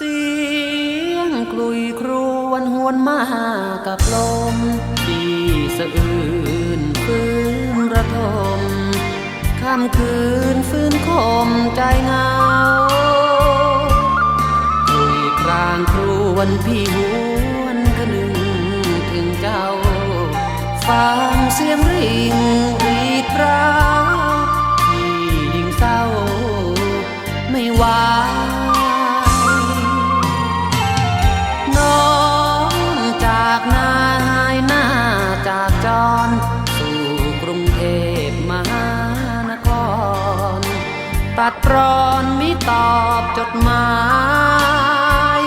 เสียงกลุยครวนหวนมากับลม ที่สะอื้นฟื้นระทมค่ำคืนฟื้นคมใจเหงาคุยครางครวนพี่หวนกระนึงถึงเจ้า ฟังเสียงริ่งรีดร้า รุงเทพมหานคร ตัดรอนมิตอบจดหมาย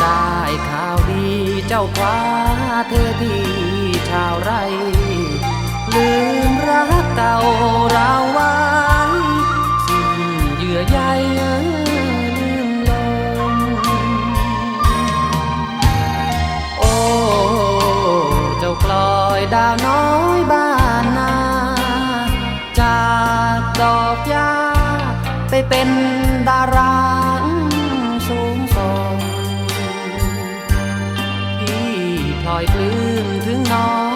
ได้ข่าวดีเจ้าคว้าเทพีชาวไร่ ลืมรักเก่าเราไว้สิ้นเยื่อใยลืมลงโอ้ เจ้ากลอยดาวน้อยบ้า เป็นดาราสูงส่งพี่พลอยปลื้มถึงน้อง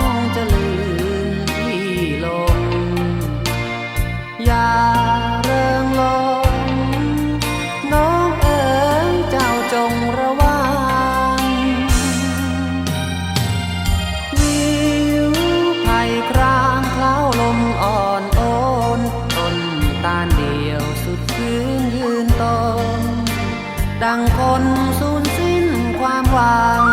ดังคนสูญสิ้นความหวัง